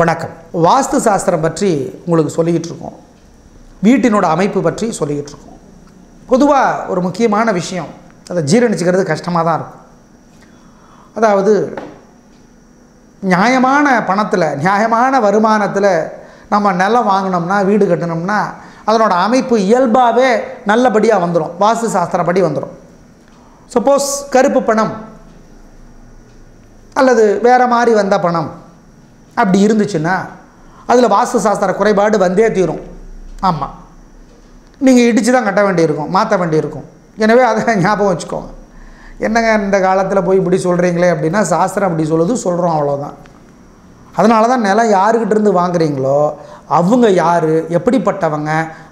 வணக்கம். வாஸ்து சாஸ்திரம் பற்றி உங்களுக்கு சொல்லிக்கிட்டு இருக்கோம் வீட்டினோட அமைப்பு பற்றி சொல்லிக்கிட்டு இருக்கோம் பொதுவாக ஒரு முக்கியமான விஷயம் அதை ஜீரணிச்சுக்கிறது கஷ்டமாக தான் இருக்கும். அதாவது நியாயமான பணத்தில் நியாயமான வருமானத்தில் நம்ம நிலம் வாங்கினோம்னா வீடு கட்டினோம்னா அதனோட அமைப்பு இயல்பாகவே நல்லபடியாக வந்துடும் வாஸ்து சாஸ்திரப்படி வந்துடும் சப்போஸ் கருப்பு பணம் அல்லது வேறு மாதிரி வந்த பணம். அப்படி இருந்துச்சுன்னா அதில் வாஸ்து சாஸ்திர குறைபாடு வந்தே தீரும். ஆமாம் நீங்கள் இடித்து தான் கட்ட வேண்டியிருக்கும் மாற்ற வேண்டியிருக்கும். எனவே அதை ஞாபகம் வச்சுக்கோங்க. என்னங்க இந்த காலத்தில் போய் இப்படி சொல்கிறீங்களே அப்படின்னா சாஸ்திரம் அப்படி சொல்லுது சொல்கிறோம் அவ்வளோதான் அதனால தான் நிலம் யாருக்கிட்டேருந்து வாங்குறீங்களோ அவங்க யார் எப்படிப்பட்டவங்க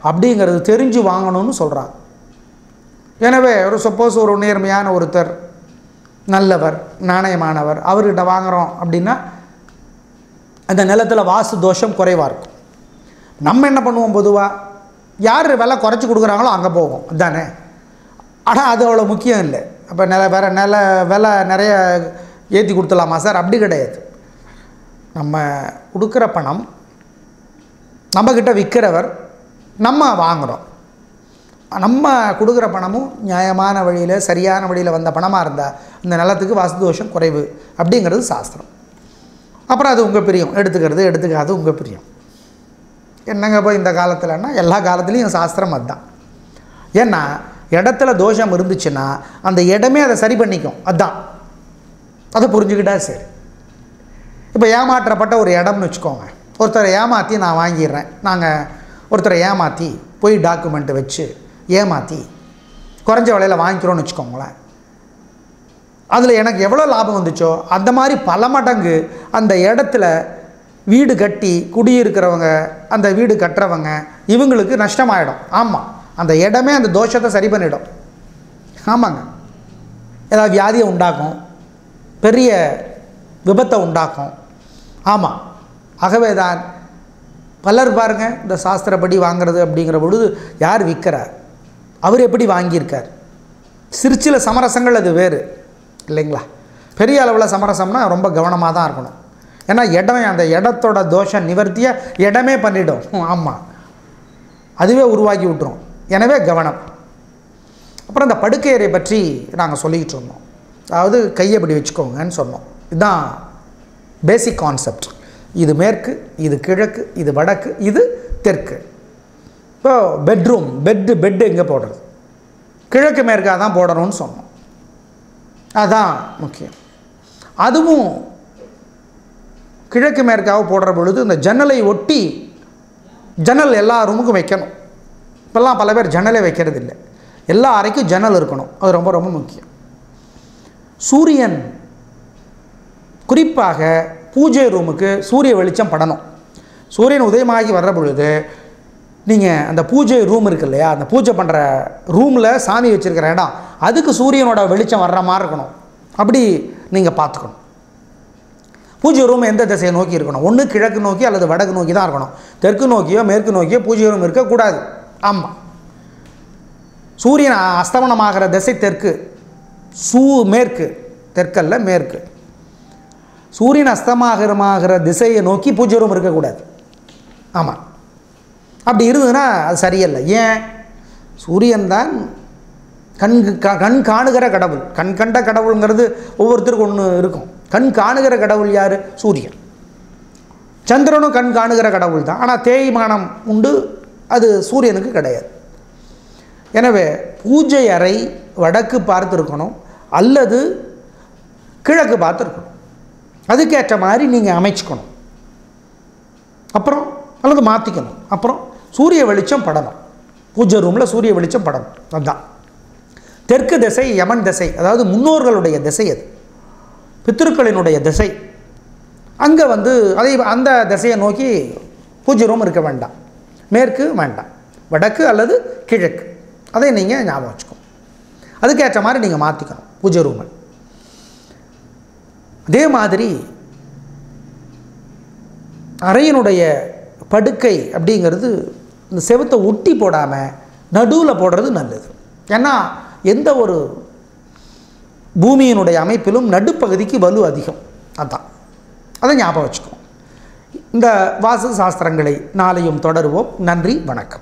அப்படிங்கிறது தெரிஞ்சு வாங்கணும்னு சொல்கிறாங்க எனவே ஒரு சப்போஸ் ஒரு நேர்மையான ஒருத்தர் நல்லவர் நாணயமானவர் அவர்கிட்ட வாங்குகிறோம் அப்படின்னா அந்த நிலத்தில் வாஸ்து தோஷம் குறைவாக இருக்கும். நம்ம என்ன பண்ணுவோம் பொதுவாக யார் விலை குறைச்சி கொடுக்குறாங்களோ அங்கே போவோம் அதானே ஆனால் அது அவ்வளோ முக்கியம் இல்லை. அப்போ நில வேறு நில விலை நிறைய ஏற்றி கொடுத்துலாமா சார்? அப்படி கிடையாது. நம்ம கொடுக்குற பணம் நம்மக்கிட்ட விற்கிறவர் நம்ம வாங்குகிறோம் நம்ம கொடுக்குற பணமும் நியாயமான வழியில் சரியான வழியில் வந்த பணமாக இருந்தால் இந்த நிலத்துக்கு வாஸ்து தோஷம் குறைவு அப்படிங்கிறது சாஸ்திரம். அப்புறம் அது உங்கள் பிரியம். எடுத்துக்கிறது எடுத்துக்காது உங்கள் பிரியம். என்னங்க போய் இந்த காலத்தில்னா எல்லா காலத்துலேயும் சாஸ்திரம் அதுதான். ஏன்னா இடத்துல தோஷம் இருந்துச்சுன்னா அந்த இடமே அதை சரி பண்ணிக்கும். அதுதான். அதை புரிஞ்சுக்கிட்டா சரி. இப்போ ஏமாற்றப்பட்ட ஒரு இடம்னு வச்சுக்கோங்க. ஒருத்தரை ஏமாற்றி நான் வாங்கிடுறேன். நாங்கள் ஒருத்தரை ஏமாற்றி போய் டாக்குமெண்ட்டு வச்சு ஏமாற்றி குறைஞ்ச விலையில் வாங்கிக்கிறோன்னு வச்சுக்கோங்களேன். அதில் எனக்கு எவ்வளோ லாபம் வந்துச்சோ அந்த மாதிரி பல மடங்கு அந்த இடத்துல வீடு கட்டி குடியிருக்கிறவங்க அந்த வீடு கட்டுறவங்க இவங்களுக்கு நஷ்டமாயிடும். ஆமாம் அந்த இடமே அந்த தோஷத்தை சரி பண்ணிடும். ஆமாங்க. ஏதாவது வியாதியை உண்டாக்கும் பெரிய விபத்தை உண்டாக்கும். ஆமாம் ஆகவே தான் பலர் பாருங்கள் இந்த சாஸ்திரப்படி வாங்குறது அப்படிங்கிற பொழுது யார் விற்கிறார்? அவர் எப்படி வாங்கியிருக்கார்? சிறு சமரசங்கள் அது வேறு. இல்லைங்களா? பெரிய அளவில் சமரசம்னா ரொம்ப கவனமாக தான் இருக்கணும். ஏன்னா இடம் அந்த இடத்தோட தோஷ நிவர்த்தியை இடமே பண்ணிவிடும் ஆமாம் அதுவே உருவாக்கி விட்டுரும். எனவே கவனம். அப்புறம் இந்த படுக்கையறை பற்றி நாங்கள் சொல்லிக்கிட்டு இருந்தோம். அதாவது கையை இப்படி வச்சுக்கோங்கன்னு சொன்னோம். இதுதான் பேசிக் கான்செப்ட் இது மேற்கு இது கிழக்கு இது வடக்கு இது தெற்கு. இப்போ பெட்ரூம் பெட்டு பெட்டு எங்கே போடுறது? கிழக்கு மேற்காக தான் போடணும்னு சொன்னோம். அதான் முக்கியம். அதுவும் கிழக்கு மேற்காக போடுற பொழுது இந்த ஜன்னலை ஒட்டி ஜன்னல் எல்லா ரூமுக்கும் வைக்கணும். இப்போல்லாம் பல பேர் ஜன்னலே வைக்கிறது இல்லை எல்லா அறைக்கும் ஜன்னல் இருக்கணும். அது ரொம்ப ரொம்ப முக்கியம். சூரியன் குறிப்பாக பூஜை ரூமுக்கு சூரிய வெளிச்சம் படணும். சூரியன் உதயமாகி வர்ற பொழுது நீங்கள் அந்த பூஜை ரூம் இருக்கு இல்லையா? அந்த பூஜை பண்ணுற ரூமில் சாமி வச்சுருக்கிற இடம் அதுக்கு சூரியனோட வெளிச்சம் வர்ற மாதிரி இருக்கணும். அப்படி நீங்கள் பார்த்துக்கணும். பூஜை ரூம் எந்த திசையை நோக்கி இருக்கணும்? ஒன்று கிழக்கு நோக்கி அல்லது வடக்கு நோக்கி தான் இருக்கணும். தெற்கு நோக்கியோ மேற்கு நோக்கியோ பூஜை ரூம் இருக்கக்கூடாது. ஆமாம் சூரியன் அஸ்தமனமாகிற திசை தெற்கு. சூ மேற்கு. தெற்கல்ல மேற்கு. சூரியன் அஸ்தமாகரமாகிற திசையை நோக்கி பூஜை ரூம் இருக்கக்கூடாது. ஆமாம் அப்படி இருந்ததுன்னா அது சரியல்ல. ஏன்? சூரியன் தான் கண் க- கண் காணுகிற கடவுள். கண் கண்ட கடவுளுங்கிறது ஒவ்வொருத்தருக்கும் ஒன்று இருக்கும். கண் காணுகிற கடவுள் யார்? சூரியன். சந்திரனும் கண் காணுகிற கடவுள் தான். ஆனால் தேய்மானம் உண்டு. அது சூரியனுக்கு கிடையாது. எனவே பூஜை அறை வடக்கு பார்த்துருக்கணும். அல்லது கிழக்கு பார்த்துருக்கணும். அதுக்கேற்ற மாதிரி நீங்கள் அமைச்சுக்கணும். அப்புறம் அல்லது மாற்றிக்கணும் அப்புறம் சூரிய வெளிச்சம் படணும். பூஜை ரூமில் சூரிய வெளிச்சம் படணும். அதுதான் தெற்கு திசை யமன் திசை அதாவது முன்னோர்களுடைய திசை அது. பித்திருக்களினுடைய திசை. அங்கே வந்து அதை அந்த திசையை நோக்கி பூஜை ரூம் இருக்க வேண்டாம். மேற்கு வேண்டாம். வடக்கு அல்லது கிழக்கு. அதை நீங்கள் ஞாபகம் வச்சுக்கணும். அதுக்கேற்ற மாதிரி நீங்கள் மாற்றிக்கணும் பூஜை ரூமை அதே மாதிரி அறையினுடைய படுக்கை அப்படிங்கிறது இந்த செவுத்தை ஒட்டி போடாமல் நடுவில் போடுறது நல்லது. ஏன்னா எந்த ஒரு பூமியினுடைய அமைப்பிலும் நடுப்பகுதிக்கு வலு அதிகம். அதான். அதை ஞாபகம் வச்சுக்கோம் இந்த வாஸ்து சாஸ்திரங்களை நாளையும் தொடருவோம். நன்றி வணக்கம்.